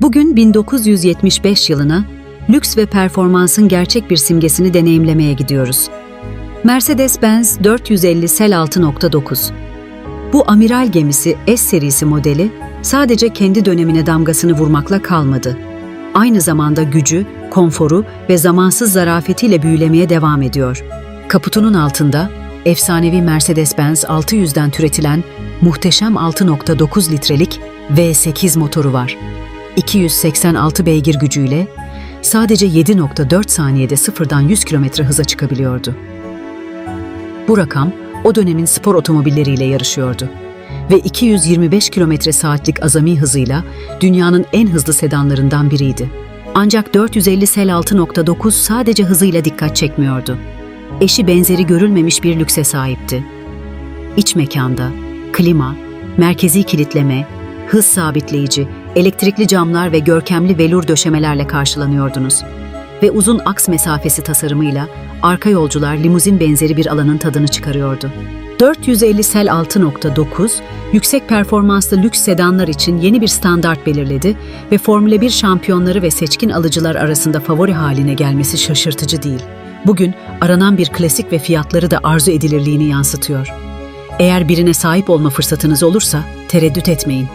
Bugün 1975 yılına lüks ve performansın gerçek bir simgesini deneyimlemeye gidiyoruz. Mercedes-Benz 450 Sel 6.9 Bu amiral gemisi S serisi modeli sadece kendi dönemine damgasını vurmakla kalmadı. Aynı zamanda gücü, konforu ve zamansız zarafetiyle büyülemeye devam ediyor. Kaputunun altında efsanevi Mercedes-Benz 600'den türetilen muhteşem 6.9 litrelik V8 motoru var. 286 beygir gücüyle sadece 7.4 saniyede sıfırdan 100 km hıza çıkabiliyordu. Bu rakam o dönemin spor otomobilleriyle yarışıyordu ve 225 km saatlik azami hızıyla dünyanın en hızlı sedanlarından biriydi. Ancak 450 Sel 6.9 sadece hızıyla dikkat çekmiyordu. Eşi benzeri görülmemiş bir lükse sahipti. İç mekanda, klima, merkezi kilitleme, hız sabitleyici, elektrikli camlar ve görkemli velur döşemelerle karşılanıyordunuz. Ve uzun aks mesafesi tasarımıyla arka yolcular limuzin benzeri bir alanın tadını çıkarıyordu. 450 Sel 6.9, yüksek performanslı lüks sedanlar için yeni bir standart belirledi ve Formula 1 şampiyonları ve seçkin alıcılar arasında favori haline gelmesi şaşırtıcı değil. Bugün aranan bir klasik ve fiyatları da arzu edilirliğini yansıtıyor. Eğer birine sahip olma fırsatınız olursa tereddüt etmeyin.